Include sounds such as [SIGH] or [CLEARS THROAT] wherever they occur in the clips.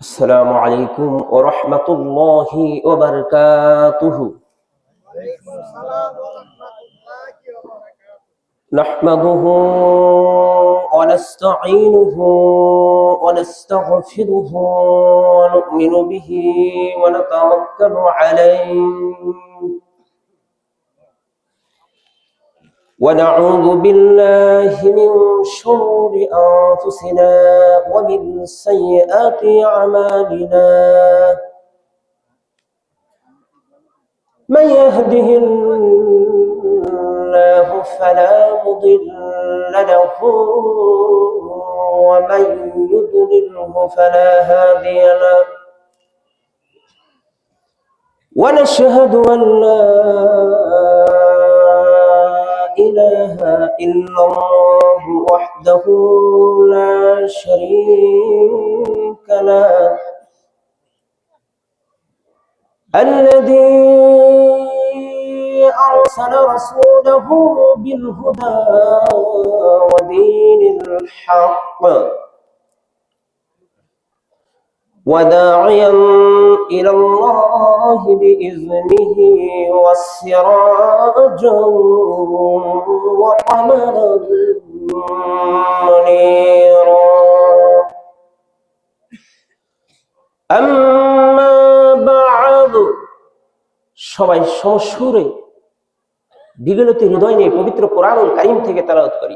السلام عليكم ورحمة الله وبركاته. نحمده ونستعينه ونستغفره ونؤمن به ونتوكل عليه. ونعوذ بالله من شرور أنفسنا ومن سيئات أعمالنا. من يهده الله فلا مضل له ومن يضلله فلا هادي له. ونشهد أن لا إلا الله وحده لا شريك له. الذي أرسل رسوله بالهدى ودين الحق. وداعيا إلى الله بإذنه والسراجا وقمرا منيرا أما بعد সবাই সমসুরে বিগলিত হৃদয় নিয়ে পবিত্র কোরআন কারিম থেকে তালাওয়াত করি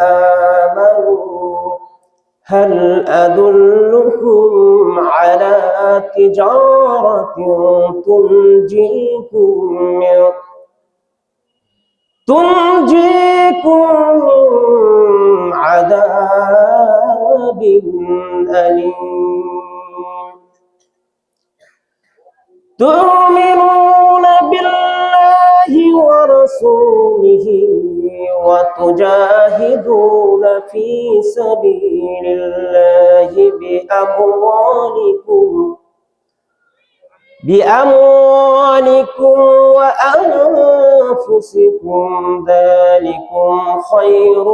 آمنوا هل أدلكم على تجارة تنجيكم من تنجيكم من عذاب أليم؟ تؤمنون وتجاهدون في سبيل الله بأموالكم بأموالكم وأنفسكم. ذلكم خير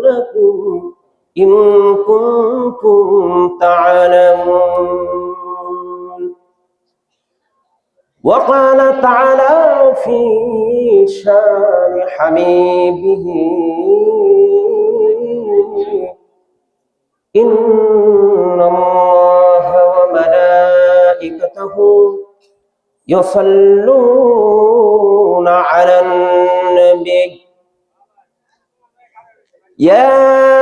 لكم إن كنتم تعلمون. وقال تعالى في شان حبيبه إن الله وملائكته يصلون على النبي. يا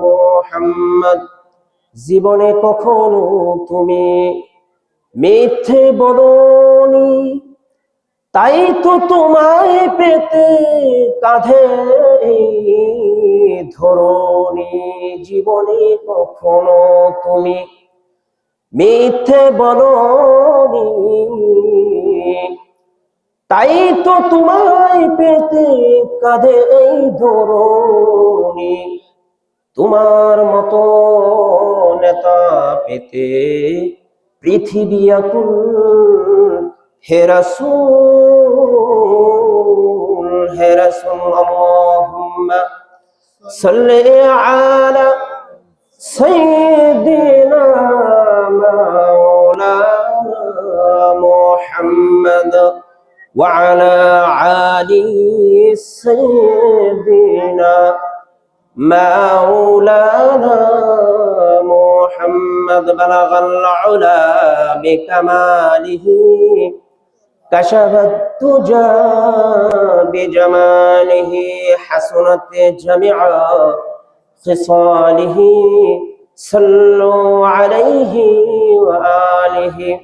মোহাম্মদ, জীবনে কখনো তুমি মিথ্যে বলনি। তাই তো তোমায় পেতে কাঁধে ধরনি। জীবনে কখনো তুমি মিথ্যে বলনি। তাই তো তোমায় পেতে কাঁধে এই ধরণী। তোমার মতো নেতা পেতে পৃথিবী আকুল হেরাসুল হেরাসুল আল্লাহুম্মা সাল্লি আলা সাইয়্যিদিনা মাওলানা মুহাম্মদ। وعلى آل سيدنا مولانا محمد بلغ العلا بكماله كشف الدجى بجماله حسنت جميع خصاله. صلوا عليه وآله.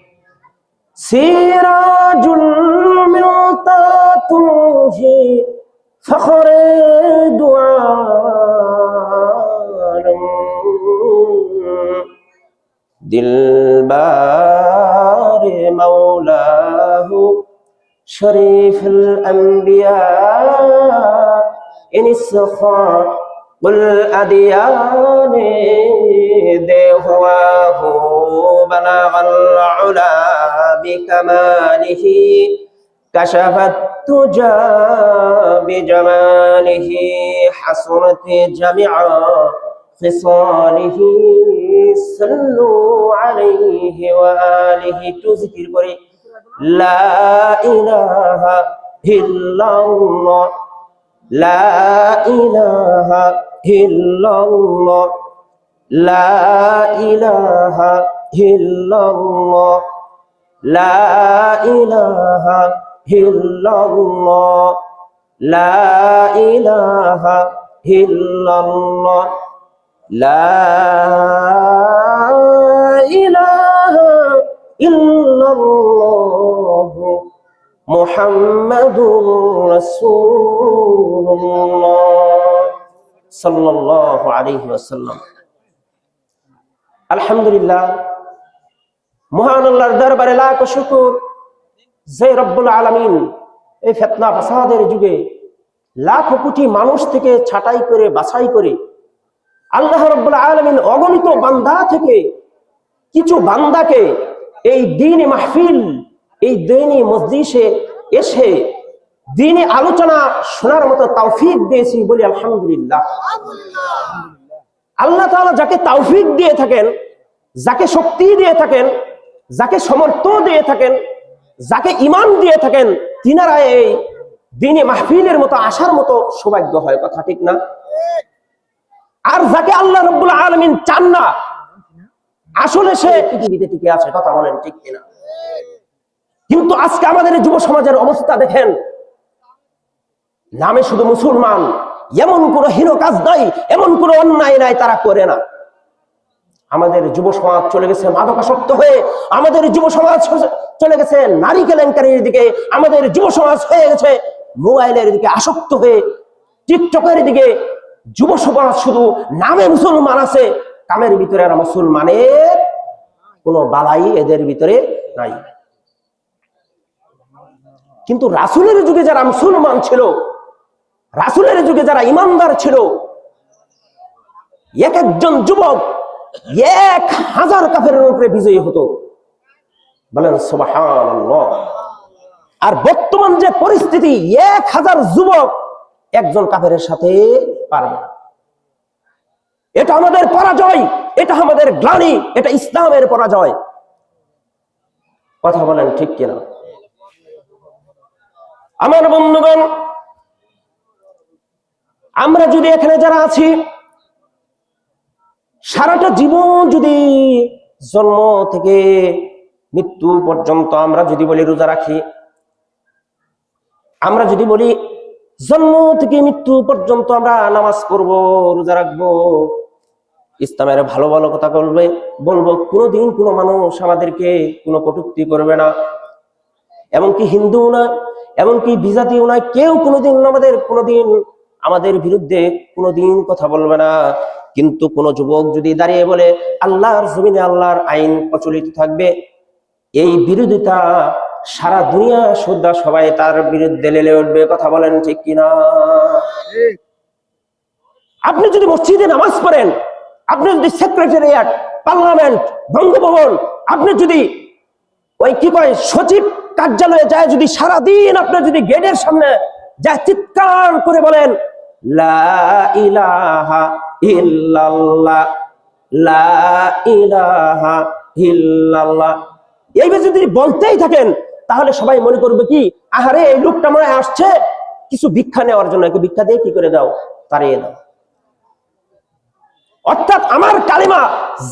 سراج المعطاته فخر دعاء. دلبار مولاه شريف الأنبياء إن السخاء قل أديان دهواه بلغ العلا بكماله. كشف التجى بجماله حسنت جميع خصاله صلوا عليه وآله. تذكر করে لا إله إلا الله لا إله إلا الله لا إله إلا الله لا إله illallah la ilaha illallah la ilaha illallah মুহাম্মাদুর রাসূলুল্লাহ সাল্লাল্লাহু আলাইহি আলহামদুলিল্লাহ, মহান আল্লাহর দরবারে লাখ শুকর। যে রব্বুল আলামিন এই ফেতনা ফাসাদের যুগে লাখ কোটি মানুষ থেকে ছাঁটাই করে, বাছাই করে আল্লাহ রব্বুল আলামিন অগণিত বান্দা থেকে কিছু বান্দাকে এই দিনে মাহফিল, এই দিনে মসজিষে এসে দিনে আলোচনা শোনার মতো তৌফিক দিয়েছি বলি আলহামদুলিল্লাহ। আল্লাহ তাআলা যাকে তৌফিক দিয়ে থাকেন, যাকে শক্তি দিয়ে থাকেন, যাকে সমর্থ দিয়ে থাকেন যাকে ইমান দিয়ে থাকেন, তিনারা এই দিনে মাহফিলের মতো আসার মতো সৌভাগ্য হয়, কথা ঠিক না? আর যাকে আল্লাহ রব্বুল আলমিন চান না, আসলে সে পৃথিবীতে টিকে আছে, কথা বলেন ঠিক কিনা? কিন্তু আজকে আমাদের যুব সমাজের অবস্থা দেখেন, নামে শুধু মুসলমান, এমন কোন হীন কাজ নাই, এমন কোন অন্যায় নাই তারা করে না। আমাদের যুব সমাজ চলে গেছে মাদকাসক্ত হয়ে, আমাদের যুব সমাজ চলে গেছে নারী কেলেঙ্কারির দিকে, আমাদের যুব সমাজ হয়ে গেছে মোবাইলের দিকে আসক্ত হয়ে, টিকটকের দিকে যুব সমাজ শুধু নামে মুসলমান আছে, কামের ভিতরে আর মুসলমানের কোনো বালাই এদের ভিতরে নাই। কিন্তু রাসুলের যুগে যারা মুসলমান ছিল, রাসুলের যুগে যারা ইমানদার ছিল, এক একজন যুবক এক হাজার কাফের উপরে বিজয়ী হতো। বলেন আর বর্তমান যে পরিস্থিতি, এক হাজার যুবক একজন কাফের সাথে পারবে এটা আমাদের পরাজয়, এটা আমাদের গ্লানি, এটা ইসলামের পরাজয়। কথা বলেন ঠিক কিনা? আমার বন্ধুগণ, আমরা যদি এখানে যারা আছি সারাটা জীবন যদি জন্ম থেকে মৃত্যু পর্যন্ত আমরা যদি বলি রোজা রাখি, আমরা যদি বলি জন্ম থেকে মৃত্যু পর্যন্ত আমরা নামাজ পড়ব, রোজা রাখব, ইসলামের ভালো ভালো কথা বলবে, বলব, কোনোদিন কোনো মানুষ আমাদেরকে কোনো কটুক্তি করবে না। এমনকি হিন্দু না এমনকি বিজাতিও না কেউ কোনোদিন আমাদের কোনোদিন আমাদের বিরুদ্ধে কোনোদিন কথা বলবে না। কিন্তু কোন যুবক যদি দাঁড়িয়ে বলে, আল্লাহর জমিনে আল্লাহর আইন প্রচলিত থাকবে এই বিরোধিতা সারা দুনিয়া শ্রদ্ধা সবাই তার বিরুদ্ধে লেলে উঠবে, কথা বলেন ঠিক কিনা? আপনি যদি মসজিদে নামাজ পড়েন, আপনি যদি সেক্রেটারিয়াট, পার্লামেন্ট, বঙ্গভবন, আপনি যদি ওই কি কয়, সচিব কার্যালয়ে যায়, যদি সারাদিন আপনি যদি গেটের সামনে যায়, চিৎকার করে বলেন, লা ইলাহা এইভাবে যদি বলতেই থাকেন, তাহলে সবাই মনে করবে কি, আহারে, এই লোকটা মনে আসছে, কিছু ভিক্ষা নেওয়ার জন্য ভিক্ষা দিয়ে কি করে দাও? তাড়িয়ে দাও। অর্থাৎ আমার কালিমা,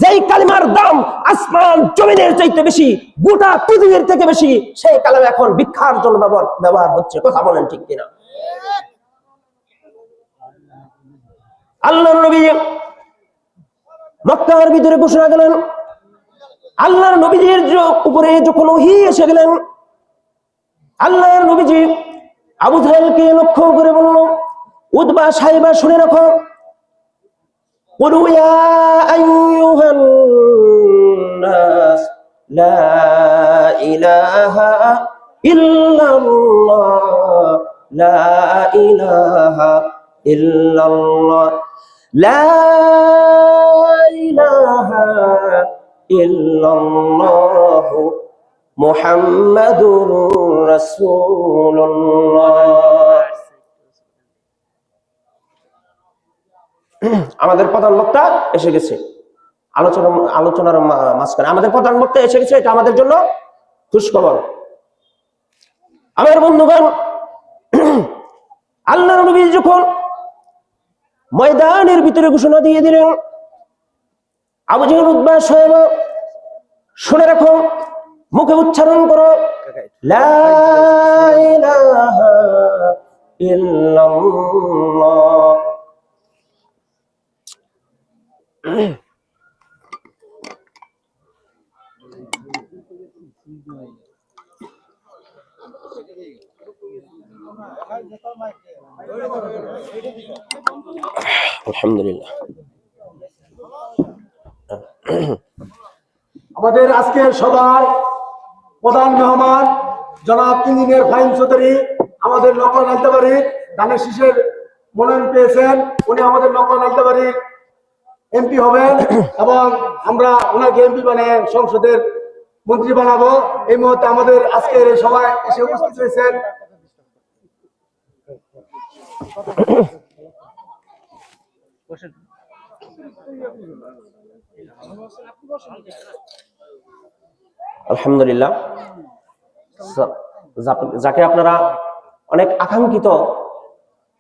যেই কালিমার দাম আসমান জমিনের চাইতে বেশি, গোটা পৃথিবীর থেকে বেশি, সেই কালিমা এখন ভিক্ষার জন্য ব্যবহার হচ্ছে। কথা বলেন ঠিক কিনা? আল্লাহর নবী মক্কার ভিতরে বসে না গেলেন। আল্লাহর নবীজির উপরে যখন ওহি এসে গেলেন। আল্লাহর নবীজি আবু জাহেলকে লক্ষ্য করে বলল, উদ্বা সাহেবা, শুনে রাখো। ইহা ইল্লাল্লাহ। লা ইলাহা ইল্লাল্লাহ মুহাম্মাদুর রাসূলুল্লাহ। আমাদের প্রধান বক্তা এসে গেছে। আলোচনা, আলোচনার মাঝখানে। আমাদের প্রধান বক্তা এসে গেছে, এটা আমাদের জন্য খুশখবর। আমার বন্ধুগণ [CLEARS THROAT] আল্লাহ নবী যখন ময়দানের ভিতরে ঘোষণা দিয়ে দিলেন। আবু জাহেল উদ্বা সাহেব, শুনে রাখো, মুখে উচ্চারণ করো। ইলাহা ইল্লাল্লাহ। [CLEARS THROAT] আলহামদুলিল্লাহ। আমাদের আজকের সভার প্রধান মেহমান জনাব ইঞ্জিনিয়ার ফাইন চৌধুরী, আমাদের নকল নালতাবাড়ির ধানের শীষের মনোনয়ন পেয়েছেন। উনি আমাদের নকল নালতাবাড়ির এমপি হবেন এবং আমরা ওনাকে এমপি বানিয়ে সংসদের মন্ত্রী বানাবো। এই মুহূর্তে আমাদের আজকের এই সভায় এসে উপস্থিত হয়েছেন আলহামদুলিল্লাহ। যাকে আপনারা অনেক আকাঙ্ক্ষিত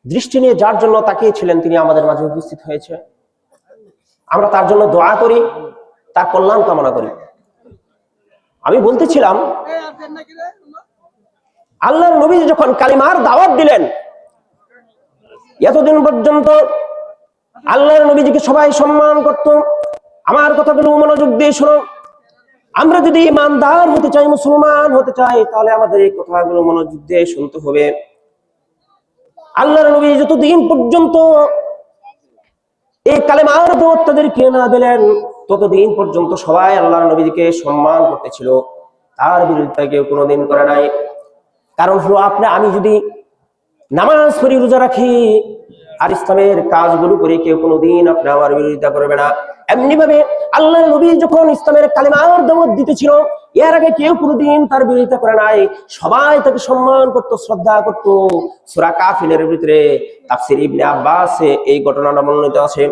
দৃষ্টি নিয়ে যার জন্য তাকিয়েছিলেন, তিনি আমাদের মাঝে উপস্থিত হয়েছে। আমরা তার জন্য দোয়া করি, তার কল্যাণ কামনা করি। আমি বলতেছিলাম, আল্লাহর নবী যখন কালিমার দাওয়াত দিলেন এতদিন পর্যন্ত আল্লাহর নবীজিকে সবাই সম্মান করত। আমার কথাগুলো মনোযোগ দিয়ে শোনো। আমরা যদি ইমানদার হতে চাই, মুসলমান হতে চাই, তাহলে আমাদের এই কথাগুলো মনোযোগ দিয়ে শুনতে হবে। আল্লাহর নবী যতদিন পর্যন্ত এই কালেমার দোয়াত তাদেরকে না দিলেন, ততদিন পর্যন্ত সবাই আল্লাহর নবীকে সম্মান করতেছিল। তার বিরুদ্ধে কেউ কোনোদিন করে নাই। কারণ হলো, আপনি, আমি যদি নামাজ পড়ি রোজা রাখি। আর ইসলামের কাজগুলো করে কেউ কোনোদিন আপনি আমার বিরোধিতা করবে না। এমনি ভাবে আল্লাহ নবী যখন ইসলামের কালিমার দাওয়াত দিতেছিল, এর আগে কেউ কোনোদিন তার বিরোধিতা করে নাই। সবাই তাকে সম্মান করত, শ্রদ্ধা করত। সূরা কাফিলের ভিতরে তাফসীর ইবনে আব্বাস এই ঘটনাটা বর্ণিত আছে।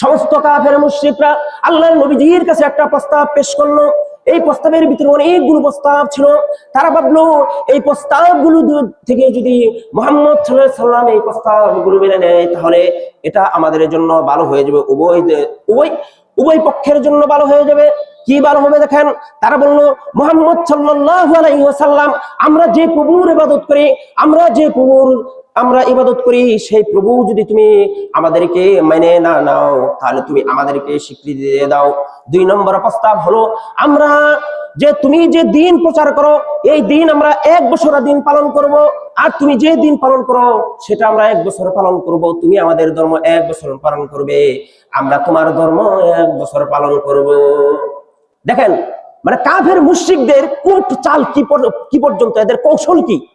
সমস্ত কাফের মুশরিকরা আল্লাহর নবীজির কাছে একটা প্রস্তাব পেশ করল। এই প্রস্তাবের ভিতরে অনেকগুলো প্রস্তাব ছিল। তারা ভাবলো, এই প্রস্তাবগুলো থেকে যদি মোহাম্মদ সাল্লাম এই প্রস্তাবগুলো মেনে নেয়, তাহলে এটা আমাদের জন্য ভালো হয়ে যাবে। উভয় উভয় উভয় পক্ষের জন্য ভালো হয়ে যাবে। কি ভালো হবে দেখেন? তারা বলল, মোহাম্মদ আলাইসাল্লাম আমরা যে প্রভুর ইবাদত করি, আমরা যে প্রভুর, আমরা ইবাদত করি, সেই প্রভু যদি তুমি আমাদেরকে মেনে না নাও, তাহলে তুমি আমাদেরকে স্বীকৃতি দিয়ে দাও। দুই নম্বর প্রস্তাব হলো, আমরা যে তুমি যে দিন প্রচার করো, এই দিন আমরা এক বছর দিন পালন করব। আর তুমি যে দিন পালন করো, সেটা আমরা এক বছর পালন করব। তুমি আমাদের ধর্ম এক বছর পালন করবে। আমরা তোমার ধর্ম এক বছর পালন করব। দেখেন মানে কাফের মুশরিকদের কোট চাল কি পর- কি পর্যন্ত? এদের কৌশল কি?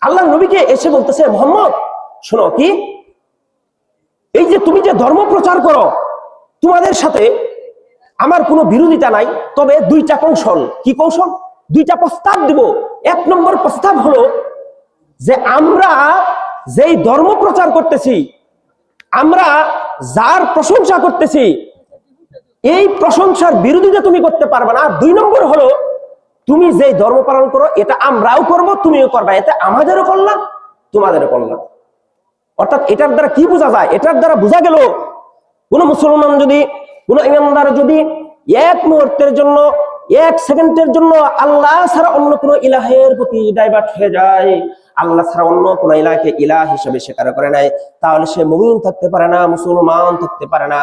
আল্লাহ নবীকে এসে বলতেছে, মোহাম্মদ, শোনো কি? এই যে তুমি যে ধর্ম প্রচার করো, তোমাদের সাথে আমার কোনো বিরোধিতা নাই, তবে দুইটা কৌশল। কি কৌশল? দুইটা প্রস্তাব দিব। এক নম্বর প্রস্তাব হলো যে আমরা যেই ধর্ম প্রচার করতেছি, আমরা যার প্রশংসা করতেছি, এই প্রশংসার বিরোধিতা তুমি করতে পারবে না। দুই নম্বর হলো, তুমি যে ধর্ম পালন করো, এটা আমরাও করব, তুমিও করবা। এতে আমাদেরও করলাম তোমাদেরও করলাম অর্থাৎ এটার দ্বারা কি বোঝা যায়? এটার দ্বারা বোঝা গেল, কোন মুসলমান যদি, কোন ইমানদার যদি এক মুহূর্তের জন্য, এক সেকেন্ডের জন্য আল্লাহ ছাড়া অন্য কোন ইলাহের প্রতি ডাইভার্ট হয়ে যায় আল্লাহ ছাড়া অন্য কোন ইলাহকে ইলাহ হিসেবে স্বীকার করে নাই। তাহলে সে মুমিন থাকতে পারে না, মুসলমান থাকতে পারে না।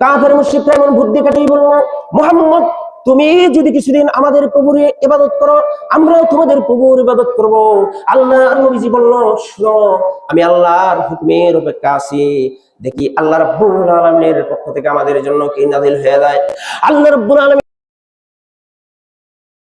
কাফের মুশরিকরা এমন বুদ্ধি কাটিয়ে বলল, মোহাম্মদ, তুমি যদি কিছুদিন আমাদের প্রভুর ইবাদত করো, আমরাও তোমাদের প্রভুর ইবাদত করব। আল্লাহ নবীজি বলল, শুনো, আমি আল্লাহর হুকুমের অপেক্ষা আছি। দেখি আল্লাহ রাব্বুল আলামিনের পক্ষ থেকে আমাদের জন্য কি নাজিল হয়ে যায়? আল্লাহ রাব্বুল আলামিন